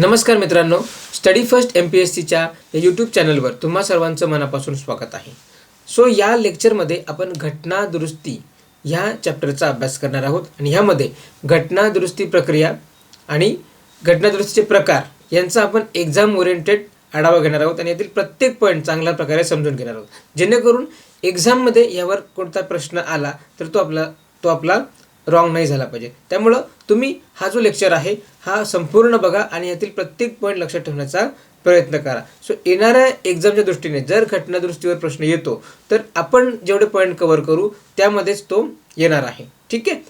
नमस्कार मित्रांनो study first M P S सीच्या या यूट्यूब चॅनलवर तुम्हा सर्वांचं मनापासून स्वागत आहे. सो या लेक्चरमध्ये आपण घटना दुरुस्ती ह्या चॅप्टरचा अभ्यास करणार आहोत आणि ह्यामध्ये घटना दुरुस्ती प्रक्रिया आणि घटना दुरुस्तीचे प्रकार यांचा आपण एक्झाम ओरिएंटेड आढावा घेणार आहोत आणि यातील प्रत्येक पॉईंट चांगल्या प्रकारे समजून घेणार आहोत. जेणेकरून एक्झाममध्ये यावर कोणता प्रश्न आला तर तो आपला तो आपला रॉंग नाही झाला पाहिजे. त्यामुळं तुम्ही हा जो लेक्चर आहे हा संपूर्ण बघा आणि यातील प्रत्येक पॉईंट लक्षात ठेवण्याचा प्रयत्न करा. सो येणाऱ्या एक्झामच्या दृष्टीने जर घटनादृष्टीवर प्रश्न येतो तर आपण जेवढे पॉईंट कव्हर करू त्यामध्येच तो येणार आहे. ठीक आहे?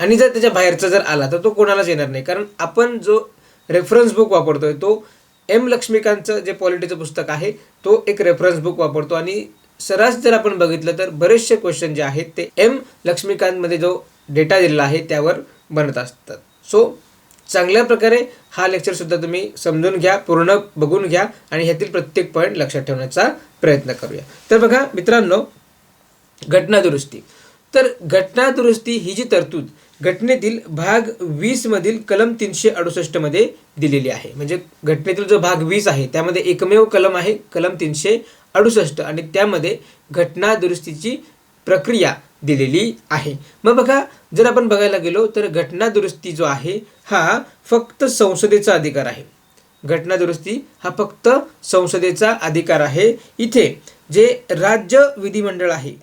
आणि जर त्याच्या बाहेरचा जर आला तर तो कोणालाच येणार नाही. कारण आपण जो रेफरन्स बुक वापरतोय तो एम लक्ष्मीकांतचं जे पॉलिटीचं पुस्तक आहे तो एक रेफरन्स बुक वापरतो. आणि सरास जर आपण बघितलं तर बरेचसे क्वेश्चन जे आहेत ते एम लक्ष्मीकांतमध्ये जो डेटा दिलेला आहे त्यावर बनत असतात. सो चांगल्या प्रकारे हा लेक्चरसुद्धा तुम्ही समजून घ्या पूर्ण बघून घ्या आणि ह्यातील प्रत्येक पॉईंट लक्षात ठेवण्याचा प्रयत्न करूया. तर बघा मित्रांनो घटना दुरुस्ती. तर घटना दुरुस्ती ही जी तरतूद घटनेतील भाग वीसमधील कलम तीनशे अडुसष्टमध्ये दिलेली आहे. म्हणजे घटनेतील जो भाग वीस आहे त्यामध्ये एकमेव कलम आहे कलम तीनशे अडुसष्ट आणि त्यामध्ये घटना दुरुस्तीची प्रक्रिया दिलेली आहे. मग बघा जर आपण बघायला गेलो तर घटना दुरुस्ती जो आहे हा फक्त संसदेचा अधिकार आहे. घटना दुरुस्ती हा फक्त संसदेचा अधिकार आहे. इथे जे राज्य विधिमंडळ आहे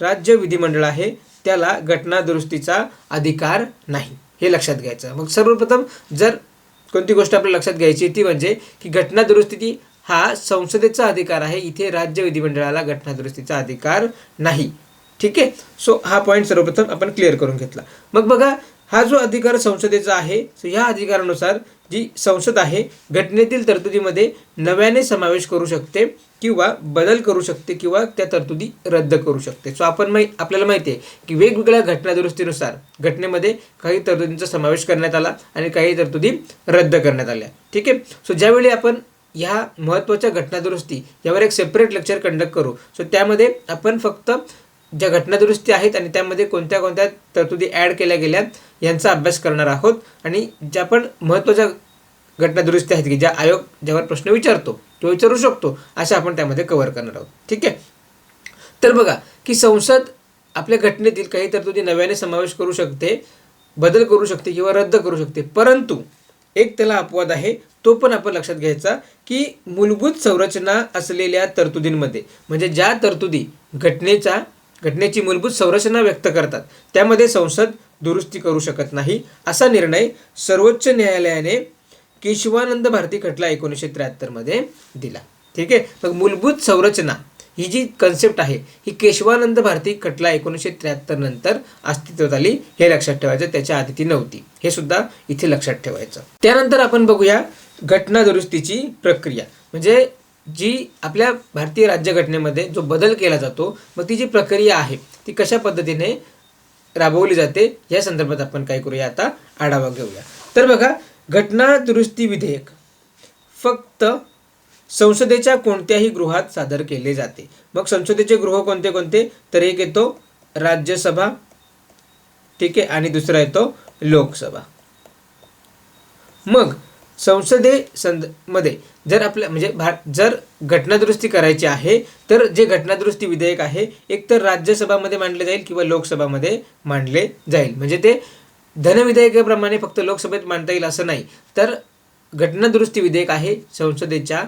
राज्य विधिमंडळ आहे त्याला घटना दुरुस्तीचा अधिकार नाही. हे लक्षात घ्यायचं. मग सर्वप्रथम जर कोणती गोष्ट आपल्याला लक्षात घ्यायची ती म्हणजे की घटना दुरुस्ती हा संसदेचा अधिकार आहे. इथे राज्य विधिमंडळाला घटनादुरुस्तीचा अधिकार नाही. ठीक आहे? सो हा पॉईंट सर्वप्रथम आपण क्लिअर करून घेतला. मग बघा हा जो अधिकार संसदेचा आहे सो ह्या अधिकारानुसार जी संसद आहे घटनेतील तरतुदीमध्ये नव्याने समावेश करू शकते किंवा बदल करू शकते किंवा त्या तरतुदी रद्द करू शकते. सो आपण माही आपल्याला माहिती आहे की वेगवेगळ्या घटनादुरुस्तीनुसार घटनेमध्ये काही तरतुदींचा समावेश करण्यात आला आणि काही तरतुदी रद्द करण्यात आल्या. ठीक आहे? सो ज्यावेळी आपण ह्या महत्त्वाच्या घटनादुरुस्ती यावर एक सेपरेट लेक्चर कंडक्ट करू. सो त्यामध्ये आपण फक्त ज्या घटनादुरुस्ती आहेत आणि त्यामध्ये कोणत्या कोणत्या तरतुदी ॲड केल्या गेल्या यांचा अभ्यास करणार आहोत आणि ज्या पण महत्त्वाच्या घटनादुरुस्ती आहेत की ज्या आयोग ज्यावर प्रश्न विचारतो किंवा विचारू शकतो अशा आपण त्यामध्ये कव्हर करणार आहोत. ठीक आहे? तर बघा की संसद आपल्या घटनेतील काही तरतुदी नव्याने समावेश करू शकते बदल करू शकते किंवा रद्द करू शकते परंतु एक त्याला अपवाद आहे तो पण आपण लक्षात घ्यायचा की मूलभूत संरचना असलेल्या तरतुदींमध्ये म्हणजे ज्या तरतुदी घटनेचा घटनेची मूलभूत संरचना व्यक्त करतात त्यामध्ये संसद दुरुस्ती करू शकत नाही असा निर्णय सर्वोच्च न्यायालयाने केशवानंद भारती खटला एकोणीसशे त्र्याहत्तरमध्ये दिला. ठीक आहे? मग मूलभूत संरचना ही जी कन्सेप्ट आहे ही केशवानंद भारती खटला एकोणीसशे त्र्याहत्तर नंतर अस्तित्वात आली हे लक्षात ठेवायचं त्याच्या आधी ती नव्हती. हे सुद्धा इथे लक्षात ठेवायचं. त्यानंतर आपण बघूया घटना दुरुस्तीची प्रक्रिया. म्हणजे जी आपल्या भारतीय राज्यघटनेमध्ये जो बदल केला जातो मग ती जी प्रक्रिया आहे ती कशा पद्धतीने राबवली जाते या संदर्भात आपण काय करूया आता आढावा घेऊया. तर बघा घटना दुरुस्ती विधेयक फक्त संसदेच्या कोणत्याही गृहात सादर केले जाते. मग संसदेचे गृह कोणते कोणते? तर एक येतो राज्यसभा ठीक आहे आणि दुसरा येतो लोकसभा. मग संसदे संदमध्ये जर आपल्या म्हणजे भा जर घटनादुरुस्ती करायची आहे तर जे घटनादुरुस्ती विधेयक आहे एक तर राज्यसभामध्ये मांडले जाईल किंवा लोकसभामध्ये मांडले जाईल. म्हणजे ते धनविधेयकाप्रमाणे फक्त लोकसभेत मांडता येईल असं नाही. तर घटनादुरुस्ती विधेयक आहे संसदेच्या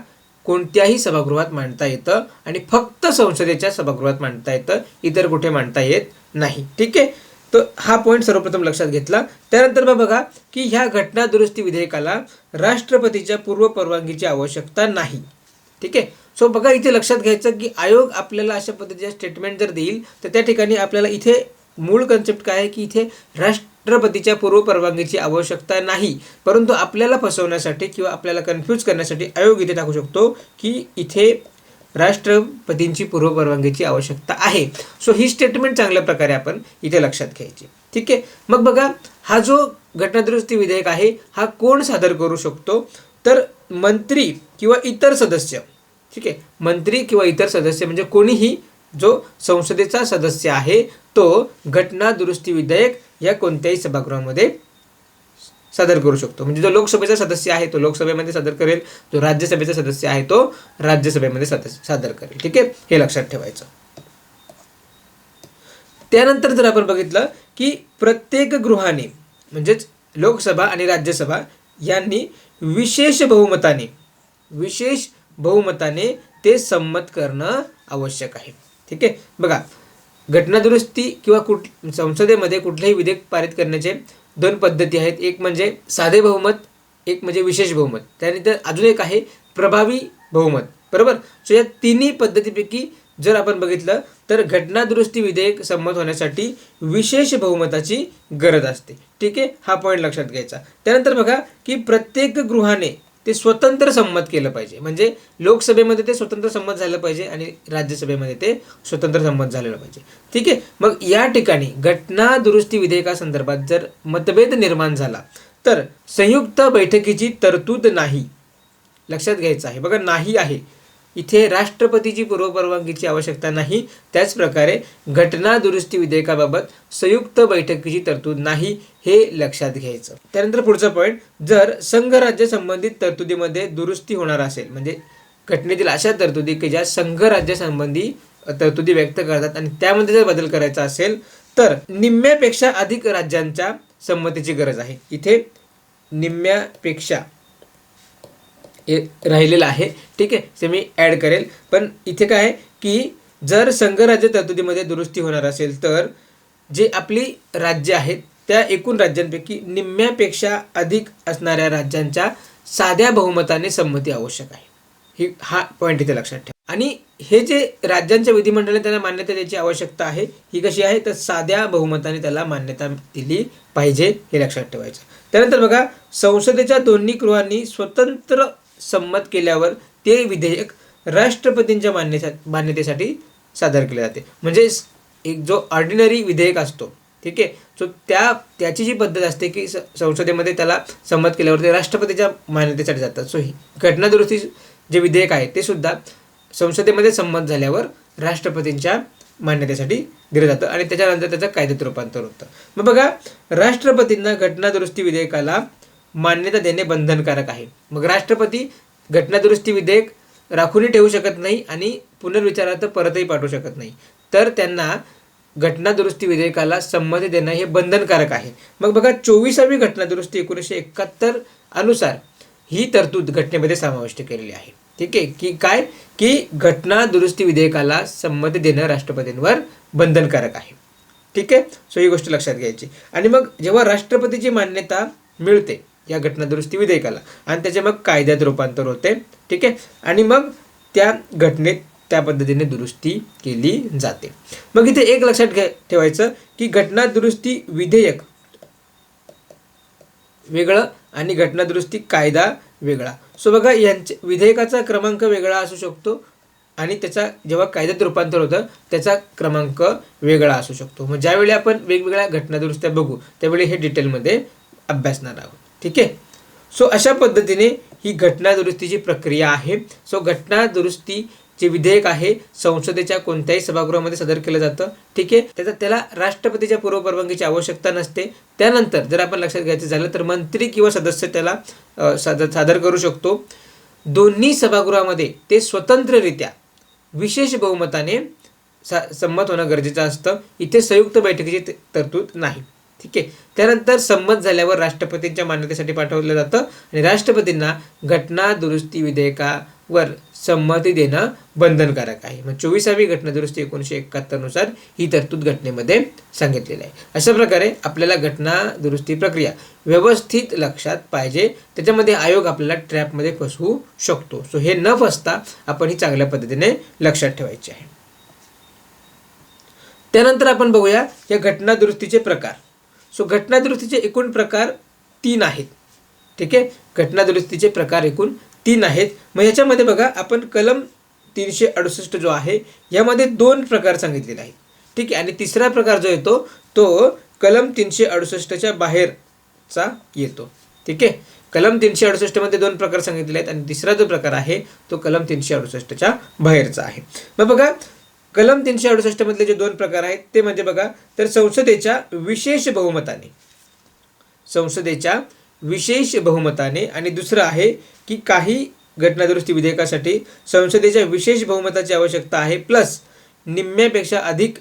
कोणत्याही सभागृहात मांडता येतं आणि फक्त संसदेच्या सभागृहात मांडता येतं इतर कुठे मांडता येत नाही. ठीक आहे? तर हा पॉईंट सर्वप्रथम लक्षात घेतला. त्यानंतर मग बघा की ह्या घटना दुरुस्ती विधेयकाला राष्ट्रपतीच्या पूर्व परवानगीची आवश्यकता नाही. ठीक आहे? सो बघा इथे लक्षात घ्यायचं की आयोग आपल्याला अशा पद्धतीच्या स्टेटमेंट जर देईल तर त्या ठिकाणी आपल्याला इथे मूळ कन्सेप्ट काय आहे की इथे राष्ट्रपतीच्या पूर्व परवानगीची आवश्यकता नाही. परंतु आपल्याला फसवण्यासाठी किंवा आपल्याला कन्फ्यूज करण्यासाठी आयोग इथे टाकू शकतो की इथे राष्ट्रपतींची पूर्व परवानगीची आवश्यकता आहे. सो ही स्टेटमेंट चांगल्या प्रकारे आपण इथे लक्षात घ्यायची. ठीक आहे? मग बघा हा जो घटनादुरुस्ती विधेयक आहे हा कोण सादर करू शकतो? तर मंत्री किंवा इतर सदस्य. ठीक आहे? मंत्री किंवा इतर सदस्य म्हणजे कोणीही जो संसदेचा सदस्य आहे तो घटना दुरुस्ती विधेयक या कोणत्याही सभागृहामध्ये सादर करू शकतो. म्हणजे जो लोकसभेचा सदस्य आहे तो लोकसभेमध्ये सादर करेल. जो राज्यसभेचा सदस्य आहे तो राज्यसभेमध्ये सदस्य सादर करेल. ठीक आहे? हे लक्षात ठेवायचं. त्यानंतर जर आपण बघितलं की प्रत्येक गृहाने म्हणजेच लोकसभा आणि राज्यसभा यांनी विशेष बहुमताने विशेष बहुमताने ते संमत करणं आवश्यक आहे. ठीक आहे? बघा घटनादुरुस्ती किंवा कुठ संसदेमध्ये कुठलेही विधेयक पारित करण्याचे दोन पद्धती आहेत. एक म्हणजे साधे बहुमत एक म्हणजे विशेष बहुमत. त्यानंतर अजून एक आहे प्रभावी बहुमत. बरोबर? सो या तिन्ही पद्धतीपैकी जर आपण बघितलं तर घटनादुरुस्ती विधेयक संमत होण्यासाठी विशेष बहुमताची गरज असते. ठीक आहे? हा पॉईंट लक्षात घ्यायचा. त्यानंतर बघा की प्रत्येक गृहाने ते स्वतंत्र संमत केलं पाहिजे. म्हणजे लोकसभेमध्ये ते स्वतंत्र संमत झालं पाहिजे आणि राज्यसभेमध्ये ते स्वतंत्र संमत झालेलं पाहिजे. ठीक आहे? मग या ठिकाणी घटना दुरुस्ती विधेयकासंदर्भात जर मतभेद निर्माण झाला तर संयुक्त बैठकीची तरतूद नाही. लक्षात घ्यायचं आहे. बघा नाही आहे. इथे राष्ट्रपतीची पूर्वपरवानगीची आवश्यकता नाही. त्याचप्रकारे घटना दुरुस्ती विधेयकाबाबत संयुक्त बैठकीची तरतूद नाही हे लक्षात घ्यायचं. त्यानंतर पुढचा पॉईंट जर संघराज्य संबंधित तरतुदीमध्ये दुरुस्ती होणार असेल म्हणजे घटनेतील अशा तरतुदी की ज्या संघराज्यासंबंधी तरतुदी व्यक्त करतात आणि त्यामध्ये जर बदल करायचा असेल तर निम्म्यापेक्षा अधिक राज्यांच्या संमतीची गरज आहे. इथे निम्म्यापेक्षा राहिलेलं आहे. ठीक आहे? ते मी ॲड करेल. पण इथे काय आहे की जर संघराज्य तरतुदीमध्ये दुरुस्ती होणार असेल तर जे आपली राज्य आहेत त्या एकूण राज्यांपैकी निम्म्यापेक्षा अधिक असणाऱ्या राज्यांच्या साध्या बहुमताने संमती आवश्यक आहे. ही हा पॉईंट इथे लक्षात ठेवा. आणि हे जे राज्यांच्या विधिमंडळाने त्यांना मान्यता द्यायची आवश्यकता आहे ही कशी आहे? तर साध्या बहुमताने त्याला मान्यता दिली पाहिजे हे लक्षात ठेवायचं. त्यानंतर बघा संसदेच्या दोन्ही गृहांनी स्वतंत्र संमत केल्यावर ते विधेयक राष्ट्रपतींच्या मान्यता मान्यतेसाठी सादर केले जाते. म्हणजे एक जो ऑर्डिनरी विधेयक असतो ठीक आहे? सो त्या त्याची जी पद्धत असते की स संसदेमध्ये त्याला संमत केल्यावर ते राष्ट्रपतीच्या मान्यतेसाठी जातात. सो ही घटनादुरुस्ती जे विधेयक आहे ते सुद्धा संसदेमध्ये संमत झाल्यावर राष्ट्रपतींच्या मान्यतेसाठी दिलं जातं आणि त्याच्यानंतर त्याचं कायद्यात रूपांतर होतं. मग बघा राष्ट्रपतींना घटनादुरुस्ती विधेयकाला मान्यता देणे बंधनकारक आहे. मग राष्ट्रपती घटनादुरुस्ती विधेयक राखूनही ठेवू शकत नाही आणि पुनर्विचारार्थ परतही पाठवू शकत नाही. तर त्यांना घटनादुरुस्ती विधेयकाला संमती देणं हे बंधनकारक आहे. मग बघा चोवीसावी घटनादुरुस्ती एकोणीसशे एकाहत्तर अनुसार ही तरतूद घटनेमध्ये समाविष्ट केलेली आहे. ठीक आहे? की काय? की घटना दुरुस्ती विधेयकाला संमती देणं राष्ट्रपतींवर बंधनकारक आहे. ठीक आहे? सो ही गोष्ट लक्षात घ्यायची. आणि मग जेव्हा राष्ट्रपतीची मान्यता मिळते या घटनादुरुस्ती विधेयकाला. आणि त्याचे मग कायद्यात रूपांतर होते. ठीक आहे? आणि मग त्या घटनेत त्या पद्धतीने दुरुस्ती केली जाते. मग इथे एक लक्षात घ्या ठेवायचं की घटना दुरुस्ती विधेयक वेगळं आणि घटनादुरुस्ती कायदा वेगळा. सो बघा यांचे विधेयकाचा क्रमांक वेगळा असू शकतो आणि त्याचा जेव्हा कायद्यात रूपांतर होतं त्याचा क्रमांक वेगळा असू शकतो. मग ज्यावेळी आपण वेगवेगळ्या घटनादुरुस्त्या बघू त्यावेळी हे डिटेलमध्ये अभ्यासणार आहोत. ठीक आहे? सो अशा पद्धतीने ही घटना दुरुस्तीची प्रक्रिया आहे. सो घटना दुरुस्ती जे विधेयक आहे. संसदेच्या कोणत्याही सभागृहामध्ये सादर केलं जातं. ठीक आहे? त्याचा त्याला राष्ट्रपतीच्या पूर्वपरवानगीची आवश्यकता नसते. त्यानंतर जर आपण लक्षात घ्यायचं झालं तर मंत्री किंवा सदस्य त्याला सादर सादर करू शकतो. दोन्ही सभागृहामध्ये ते स्वतंत्ररित्या विशेष बहुमताने सा संमत होणं गरजेचं असतं. इथे संयुक्त बैठकीची तरतूद नाही. ठीक आहे. त्यानंतर संमत झाल्यावर राष्ट्रपतींच्या मान्यतेसाठी पाठवलं जातं आणि राष्ट्रपतींना घटना दुरुस्ती विधेयकावर संमती देणं बंधनकारक आहे. मग चोवीसावी घटना दुरुस्ती एकोणीसशे एकाहत्तरनुसार ही तरतूद घटनेमध्ये सांगितलेली आहे. अशा प्रकारे आपल्याला घटना दुरुस्ती प्रक्रिया व्यवस्थित लक्षात पाहिजे. त्याच्यामध्ये आयोग आपल्याला ट्रॅपमध्ये फसवू शकतो. सो हे न फसता आपण ही चांगल्या पद्धतीने लक्षात ठेवायची आहे. त्यानंतर आपण बघूया या घटना दुरुस्तीचे प्रकार. सो घटनादुरुस्तीचे एकूण प्रकार तीन आहेत. ठीक आहे? घटनादुरुस्तीचे प्रकार एकूण तीन आहेत. मग याच्यामध्ये बघा आपण कलम तीनशे अडुसष्ट जो आहे यामध्ये दोन प्रकार सांगितलेले आहेत. ठीक आहे? आणि तिसरा प्रकार जो येतो तो कलम तीनशे अडुसष्टच्या बाहेरचा येतो. ठीक आहे? कलम तीनशे अडुसष्टमध्ये दोन प्रकार सांगितले आहेत आणि तिसरा जो प्रकार आहे तो कलम तीनशे अडुसष्टच्या बाहेरचा आहे. मग बघा कलम तीनशे अडुसष्टमधले जे दोन प्रकार आहेत ते म्हणजे बघा तर संसदेच्या विशेष बहुमताने. संसदेच्या विशेष बहुमताने. आणि दुसरं आहे की काही घटनादुरुस्ती विधेयकासाठी संसदेच्या विशेष बहुमताची आवश्यकता आहे प्लस निम्म्यापेक्षा अधिक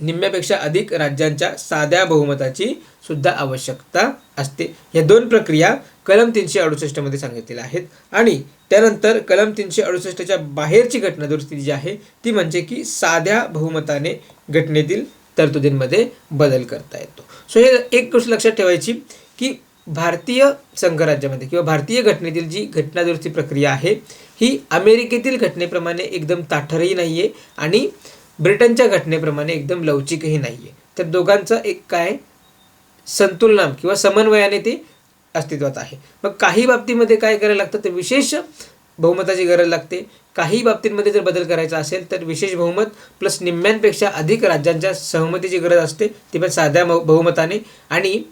निम्म्यापेक्षा अधिक राज्यांच्या साध्या बहुमताची सुद्धा आवश्यकता असते. या दोन प्रक्रिया कलम तीनशे अडुसष्टमध्ये सांगितलेल्या आहेत. आणि त्यानंतर कलम तीनशे अडुसष्टच्या बाहेरची घटना दुरुस्ती जी आहे ती म्हणजे की साध्या बहुमताने घटनेतील तरतुदींमध्ये बदल करता येतो. सो हे एक गोष्ट लक्षात ठेवायची की भारतीय संघराज्यामध्ये किंवा भारतीय घटनेतील जी घटनादुरुस्ती प्रक्रिया आहे ही अमेरिकेतील घटनेप्रमाणे एकदम ताठरही नाही आहे आणि ब्रिटनच्या घटनेप्रमाणे एकदम लवचिकही नाही आहे तर दोघांचं एक काय? संतुलनाम किंवा समन्वयाने ते अस्तित्वात आहे. मग काही बाबतीमध्ये काय करायला लागतं? तर विशेष बहुमताची गरज लागते. काही बाबतींमध्ये जर बदल करायचा असेल तर विशेष बहुमत प्लस निम्म्यांपेक्षा अधिक राज्यांच्या सहमतीची गरज असते. ती पण साध्या बहुमताने. आणि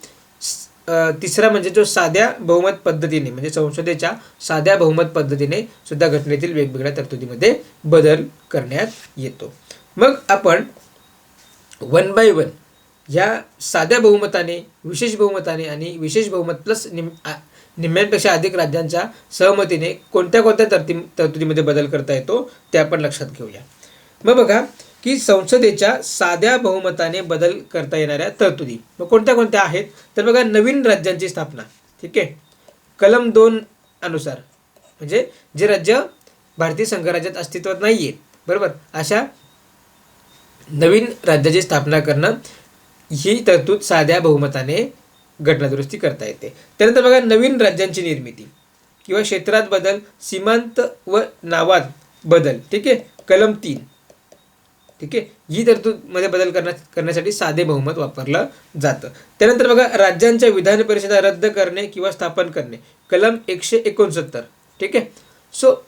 तिसरा म्हणजे जो साध्या बहुमत पद्धतीने म्हणजे संसदेच्या साध्या बहुमत पद्धतीने सुद्धा घटनेतील वेगवेगळ्या तरतुदीमध्ये बदल करण्यात येतो. मग आपण वन बाय वन ह्या साध्या बहुमताने विशेष बहुमताने आणि विशेष बहुमत प्लस निम निम्म्यांपेक्षा अधिक राज्यांच्या सहमतीने कोणत्या कोणत्या तरती तरतुदीमध्ये बदल करता येतो ते आपण लक्षात घेऊया. मग बघा की संसदेच्या साध्या बहुमताने बदल करता येणाऱ्या तरतुदी. मग कोणत्या कोणत्या आहेत? तर बघा नवीन राज्यांची स्थापना. ठीक आहे? कलम दोन अनुसार. म्हणजे जे राज्य भारतीय संघराज्यात अस्तित्वात नाही आहे बरोबर? अशा नवीन राज्याची स्थापना करणं ही तरतूद साध्या बहुमताने घटनादुरुस्ती करता येते. त्यानंतर बघा नवीन राज्यांची निर्मिती किंवा क्षेत्रात बदल सीमांत व नावात बदल ठीक आहे? कलम तीन. ठीक आहे? ही तरतूदमध्ये बदल करण्या करण्यासाठी साधे बहुमत वापरलं जातं. त्यानंतर बघा राज्यांच्या विधान परिषदा रद्द करणे किंवा स्थापन करणे. कलम एकशे एकोणसत्तर. ठीक आहे? सो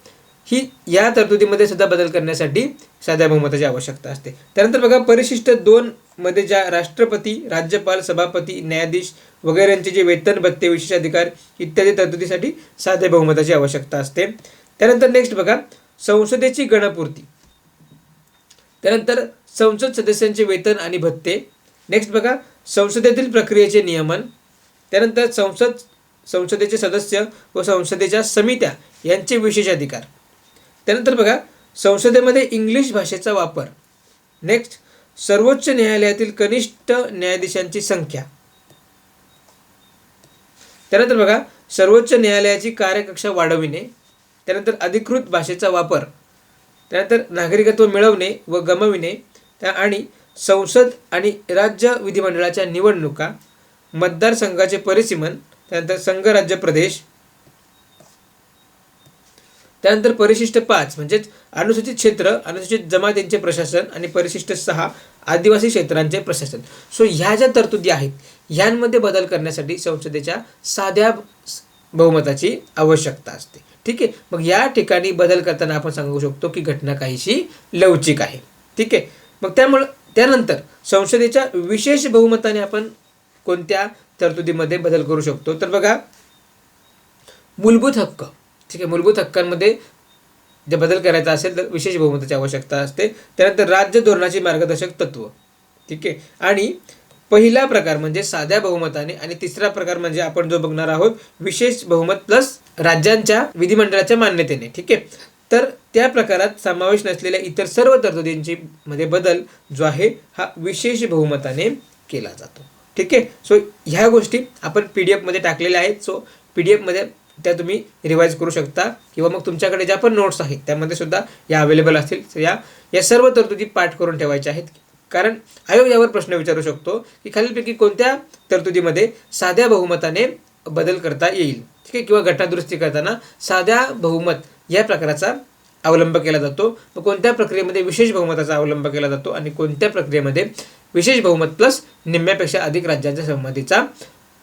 ही या तरतुदीमध्ये सुद्धा बदल करण्यासाठी साध्या बहुमताची आवश्यकता असते. त्यानंतर बघा परिशिष्ट दोन मध्ये ज्या राष्ट्रपती राज्यपाल सभापती न्यायाधीश वगैरेंचे जे वेतन भत्ते विशेष अधिकार इत्यादी तरतुदीसाठी साध्या बहुमताची आवश्यकता असते. त्यानंतर नेक्स्ट बघा संसदेची गणपूर्ती. त्यानंतर संसद सदस्यांचे वेतन आणि भत्ते. नेक्स्ट बघा संसदेतील प्रक्रियेचे नियमन. त्यानंतर संसद संसदेचे सदस्य व संसदेच्या समित्या यांचे विशेष अधिकार. त्यानंतर बघा संसदेमध्ये इंग्लिश भाषेचा वापर. नेक्स्ट सर्वोच्च न्यायालयातील कनिष्ठ न्यायाधीशांची संख्या. त्यानंतर बघा सर्वोच्च न्यायालयाची कार्यकक्षा वाढविणे त्यानंतर अधिकृत भाषेचा वापर त्यानंतर नागरिकत्व मिळवणे व गमविणे त्या आणि संसद आणि राज्य विधिमंडळाच्या निवडणुका मतदारसंघाचे परिसीमन त्यानंतर संघराज्य प्रदेश त्यानंतर परिशिष्ट पाच म्हणजेच अनुसूचित क्षेत्र अनुसूचित जमातींचे प्रशासन आणि परिशिष्ट सहा आदिवासी क्षेत्रांचे प्रशासन. सो ह्या ज्या तरतुदी आहेत ह्यांमध्ये बदल करण्यासाठी संसदेच्या साध्या बहुमताची आवश्यकता असते. ठीक आहे? मग या ठिकाणी बदल करताना आपण सांगू शकतो की घटना काहीशी लवचिक आहे. ठीक आहे? मग त्यामुळं त्यानंतर संसदेच्या विशेष बहुमताने आपण कोणत्या तरतुदीमध्ये बदल करू शकतो? तर बघा मूलभूत हक्क. ठीक आहे मूलभूत हक्कांमध्ये जे बदल करायचा असेल तर विशेष बहुमताची आवश्यकता असते. त्यानंतर राज्य धोरणाची मार्गदर्शक तत्व. ठीक आहे? आणि पहिला प्रकार म्हणजे साध्या बहुमताने आणि तिसरा प्रकार म्हणजे आपण जो बघणार आहोत विशेष बहुमत प्लस राज्यांच्या विधिमंडळाच्या मान्यतेने. ठीक आहे? तर त्या प्रकारात समावेश नसलेल्या इतर सर्व तरतुदींची मध्ये बदल जो आहे हा विशेष बहुमताने केला जातो. ठीक आहे? सो ह्या गोष्टी आपण पी डी एफमध्ये टाकलेल्या आहेत. सो पी डी एफमध्ये त्या तुम्ही रिवाईज करू शकता किंवा मग तुमच्याकडे ज्या पण नोट्स आहेत त्यामध्ये सुद्धा या अवेलेबल असतील. या या सर्व तरतुदी पाठ करून ठेवायच्या आहेत. कारण आयोग यावर प्रश्न विचारू शकतो की खालीलपैकी कोणत्या तरतुदीमध्ये साध्या बहुमताने बदल करता येईल? ठीक आहे? किंवा घटनादुरुस्ती करताना साध्या बहुमत या प्रकाराचा अवलंब केला जातो. व कोणत्या प्रक्रियेमध्ये विशेष बहुमताचा अवलंब केला जातो आणि कोणत्या प्रक्रियेमध्ये विशेष बहुमत प्लस निम्म्यापेक्षा अधिक राज्यांच्या संमतीचा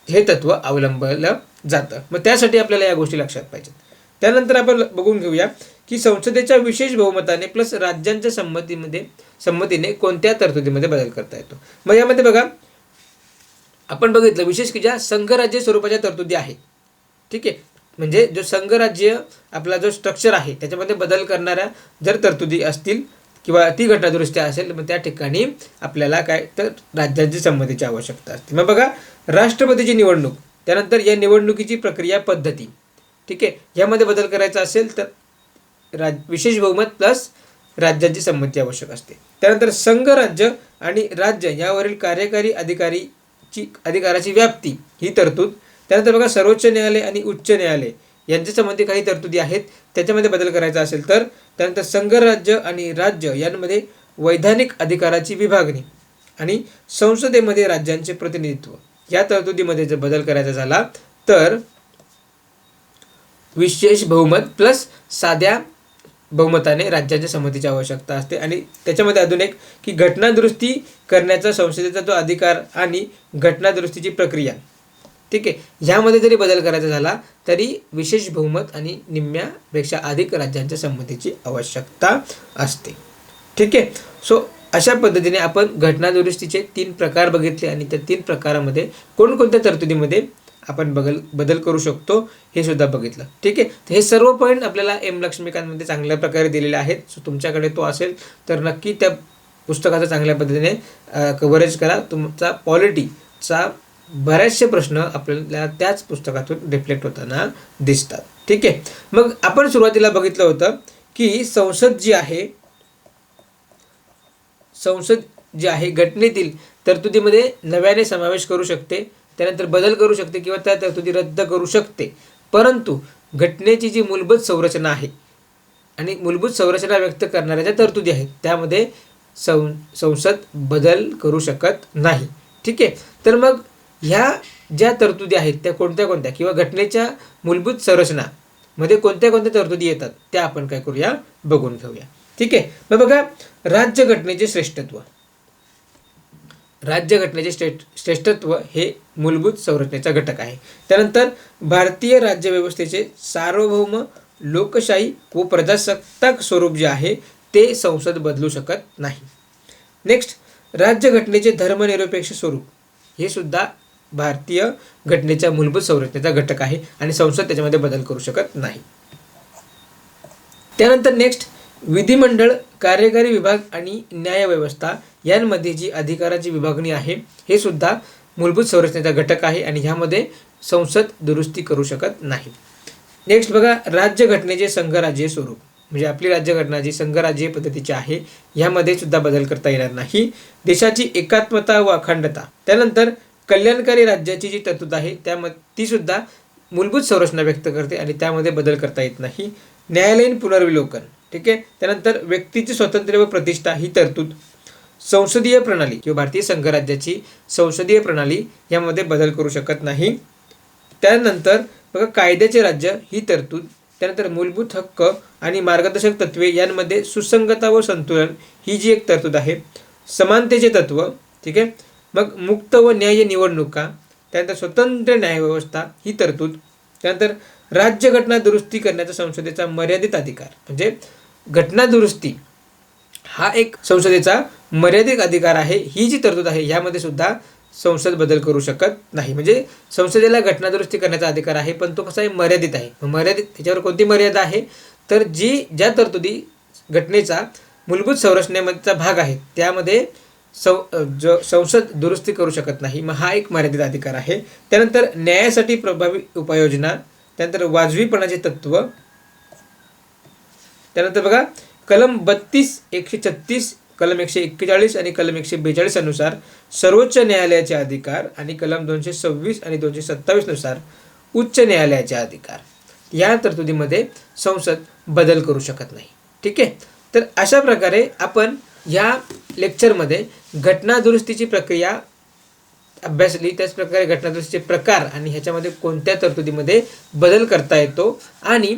हे तत्व अवलंबलं जातं. मग त्यासाठी आपल्याला या गोष्टी लक्षात पाहिजेत. त्यानंतर आपण बघून घेऊया की संसदेच्या विशेष बहुमताने प्लस राज्यांच्या संमतीमध्ये संमतीने कोणत्या तरतुदीमध्ये बदल करता येतो? मग यामध्ये बघा आपण बघितलं विशेष की ज्या संघराज्य स्वरूपाच्या तरतुदी आहेत ठीक आहे? म्हणजे जो संघराज्य आपला जो स्ट्रक्चर आहे त्याच्यामध्ये बदल करणाऱ्या जर तरतुदी असतील किंवा ती घटनादुरुस्ती असेल मग त्या ठिकाणी आपल्याला काय? तर राज्यांची संमतीची आवश्यकता असते. मग बघा राष्ट्रपतीची निवडणूक. त्यानंतर या निवडणुकीची प्रक्रिया पद्धती. ठीक आहे? यामध्ये बदल करायचा असेल तर राज विशेष बहुमत प्लस राज्याची संमती आवश्यक असते. त्यानंतर संघ राज्य आणि राज्य यावरील कार्यकारी अधिकारीची अधिकाराची व्याप्ती ही तरतूद. त्यानंतर बघा सर्वोच्च न्यायालय आणि उच्च न्यायालय यांच्या संबंधी काही तरतुदी आहेत. त्याच्यामध्ये बदल करायचा असेल तर त्यानंतर संघ राज्य आणि राज्य यांमध्ये वैधानिक अधिकाराची विभागणी आणि संसदेमध्ये राज्यांचे प्रतिनिधित्व. या तरतुदीमध्ये जर बदल करायचा झाला तर विशेष बहुमत प्लस साध्या बहुमताने राज्याच्या संमतीची आवश्यकता असते. आणि त्याच्यामध्ये अजून एक की घटनादुरुस्ती करण्याचा संसदेचा जो अधिकार आणि घटनादुरुस्तीची प्रक्रिया ठीक आहे ह्यामध्ये जरी बदल करायचा झाला तरी विशेष बहुमत आणि निम्म्यापेक्षा अधिक राज्यांच्या संमतीची आवश्यकता असते. ठीक आहे सो अशा पद्धतीने आपण घटनादुरुस्तीचे तीन प्रकार बघितले आणि त्या तीन प्रकारामध्ये कोणकोणत्या तरतुदीमध्ये आपण बगल बदल करू शकतो हे सुद्धा बघितलं. ठीक आहे? तर हे सर्व पॉईंट आपल्याला एम लक्ष्मीकांतमध्ये चांगल्या प्रकारे दिलेले आहेत. सो तुमच्याकडे तो असेल तर नक्की त्या पुस्तकाचा चांगल्या पद्धतीने कव्हरेज करा. तुमचा पॉलिटीचा बरेचसे प्रश्न आपल्याला त्याच पुस्तकातून रिफ्लेक्ट होताना दिसतात. ठीक आहे? मग आपण सुरुवातीला बघितलं होतं की संसद जी आहे संसद जी आहे घटनेतील तरतुदीमध्ये नव्याने समावेश करू शकते त्यानंतर बदल करू शकते किंवा त्या तरतुदी रद्द करू शकते. परंतु घटनेची जी मूलभूत संरचना आहे आणि मूलभूत संरचना व्यक्त करणाऱ्या ज्या तरतुदी आहेत त्यामध्ये सं संसद बदल करू शकत नाही. ठीक आहे? तर मग ह्या ज्या तरतुदी आहेत त्या कोणत्या कोणत्या? किंवा घटनेच्या मूलभूत संरचना मध्ये कोणत्या कोणत्या तरतुदी येतात त्या आपण काय करूया? बघून घेऊया. ठीक आहे? मग बघा राज्यघटनेचे श्रेष्ठत्व. राज्यघटनेचे श्रेष्ठ श्रेष्ठत्व हे मूलभूत संरचनेचा घटक आहे. त्यानंतर भारतीय राज्यव्यवस्थेचे सार्वभौम लोकशाही व प्रजासत्ताक स्वरूप जे आहे ते संसद बदलू शकत नाही. नेक्स्ट राज्यघटनेचे धर्मनिरपेक्ष स्वरूप. हे सुद्धा भारतीय घटनेच्या मूलभूत संरचनेचा घटक आहे आणि संसद त्याच्यामध्ये बदल करू शकत नाही. त्यानंतर नेक्स्ट विधिमंडळ कार्यकारी विभाग आणि न्यायव्यवस्था यांमध्ये जी अधिकाराची विभागणी आहे हे सुद्धा मूलभूत संरचनेचा घटक आहे आणि ह्यामध्ये संसद दुरुस्ती करू शकत नाही. नेक्स्ट बघा राज्यघटनेचे संघराज्य स्वरूप. म्हणजे आपली राज्यघटना जी संघराज्य पद्धतीची आहे ह्यामध्ये सुद्धा बदल करता येणार नाही. देशाची एकात्मता व अखंडता त्यानंतर कल्याणकारी राज्याची जी तरतूद आहे त्यामध्ये ती सुद्धा मूलभूत संरचना व्यक्त करते आणि त्यामध्ये बदल करता येत नाही. न्यायालयीन पुनर्विलोकन. ठीक आहे? त्यानंतर व्यक्तीची स्वातंत्र्य व प्रतिष्ठा ही तरतूद. संसदीय प्रणाली किंवा भारतीय संघराज्याची संसदीय प्रणाली यामध्ये बदल करू शकत नाही. त्यानंतर बघा कायद्याचे राज्य ही तरतूद. त्यानंतर मूलभूत हक्क आणि मार्गदर्शक तत्वे यांमध्ये सुसंगता व संतुलन ही जी एक तरतूद आहे. समानतेचे तत्व ठीक आहे? मग मुक्त व न्याय्य निवडणुका त्यानंतर स्वतंत्र न्यायव्यवस्था ही तरतूद. त्यानंतर राज्यघटना दुरुस्ती करण्याचा संसदेचा मर्यादित अधिकार म्हणजे घटना दुरुस्ती हा एक संसदेचा मर्यादित अधिकार आहे. ही जी तरतूद आहे यामध्ये सुद्धा संसद बदल करू शकत नाही. म्हणजे संसदेला घटना दुरुस्ती करण्याचा अधिकार आहे पण तो कसा आहे मर्यादित आहे. मर्यादित त्याच्यावर कोणती मर्यादा आहे? तर जी ज्या तरतुदी घटनेचा मूलभूत संरचनेचा भाग आहे त्यामध्ये सं जो संसद दुरुस्ती करू शकत नाही. मग हा एक मर्यादित अधिकार आहे. त्यानंतर न्यायासाठी प्रभावी उपाययोजना त्यानंतर वाजवीपणाचे तत्त्व त्यानंतर बघा कलम बत्तीस एकशे छत्तीस कलम एकशे एक्केचाळीस आणि कलम एकशे बेचाळीस अनुसार सर्वोच्च न्यायालयाचे अधिकार आणि कलम दोनशे सव्वीस आणि दोनशे सत्तावीसनुसार उच्च न्यायालयाचे अधिकार. या तरतुदीमध्ये संसद बदल करू शकत नाही. ठीक आहे? तर अशा प्रकारे आपण या लेक्चरमध्ये घटना दुरुस्तीची प्रक्रिया अभ्यासली त्याचप्रकारे घटनादुरुस्तीचे प्रकार आणि ह्याच्यामध्ये कोणत्या तरतुदीमध्ये बदल करता येतो आणि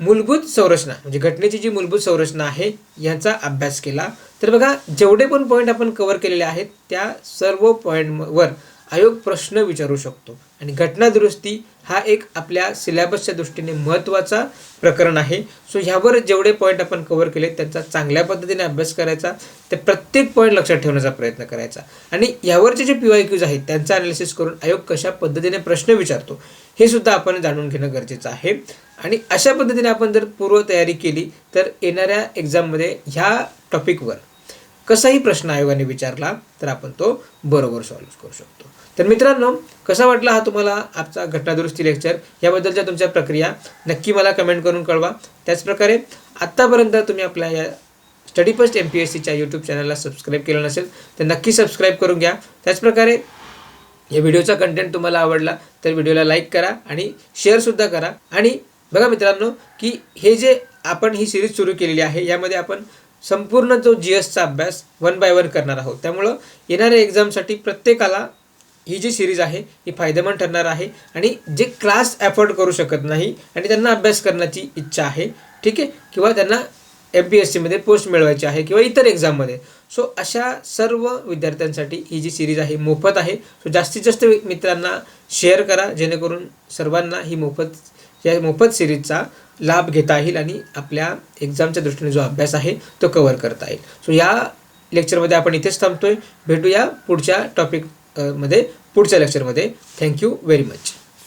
मूलभूत संरचना म्हणजे घटनेची जी मूलभूत संरचना आहे याचा अभ्यास केला. तर बघा जेवढे पण पॉईंट आपण कव्हर केलेले आहेत त्या सर्व पॉईंटवर आयोग प्रश्न विचारू शकतो. आणि घटना दुरुस्ती हा एक आपल्या सिलेबसच्या दृष्टीने महत्त्वाचा प्रकरण आहे. सो ह्यावर जेवढे पॉईंट आपण कव्हर केले त्यांचा चांगल्या पद्धतीने अभ्यास करायचा ते प्रत्येक पॉईंट लक्षात ठेवण्याचा प्रयत्न करायचा. आणि यावरचे जे पी वाय क्यूज आहेत त्यांचा अनालिसिस करून आयोग कशा पद्धतीने प्रश्न विचारतो हे सुद्धा आपण जाणून घेणं गरजेचं आहे. आणि अशा पद्धतीने आपण जर पूर्वतयारी केली तर येणाऱ्या एक्झाममध्ये ह्या टॉपिकवर कसाही प्रश्न आयोगाने विचारला तर आपण तो बरोबर सॉल्व्ह करू शकतो. तर मित्रांनो कसा वाटला हा तुम्हाला आजचा घटनादुरुस्ती लेक्चर याबद्दलच्या तुमच्या प्रक्रिया नक्की मला कमेंट करून कळवा. त्याचप्रकारे आत्तापर्यंत तुम्ही आपल्या या study first M P S सीच्या यूट्यूब चॅनलला सबस्क्राईब केलं नसेल तर नक्की सबस्क्राईब करून घ्या. त्याचप्रकारे या व्हिडिओचा कंटेंट तुम्हाला आवडला तर व्हिडिओला लाईक करा आणि शेअरसुद्धा करा. आणि बघा मित्रांनो की हे जे आपण ही सिरीज सुरू केलेली आहे यामध्ये आपण संपूर्ण जो जी एसचा अभ्यास वन बाय वन करणार आहोत. त्यामुळं येणाऱ्या एक्झामसाठी प्रत्येकाला ही जी सिरीज आहे ही फायदेमंद ठरणार आहे आणि जे क्लास अफोर्ड करू शकत नाही आणि त्यांना अभ्यास करण्याची इच्छा आहे ठीक आहे? किंवा त्यांना एम पी एस सीमध्ये पोस्ट मिळवायची आहे किंवा इतर एक्झाममध्ये सो अशा सर्व विद्यार्थ्यांसाठी ही जी सिरीज आहे मोफत आहे. सो जास्तीत जास्त मित्रांना शेअर करा जेणेकरून सर्वांना ही मोफत या मोफत सिरीजचा लाभ घेता येईल आणि आपल्या एक्झामच्या दृष्टीने जो अभ्यास आहे तो कवर करता येईल. सो या लेक्चरमध्ये आपण इथेच थांबतोय. भेटूया पुढच्या टॉपिकमध्ये पुढच्या लेक्चरमध्ये थँक्यू व्हेरी मच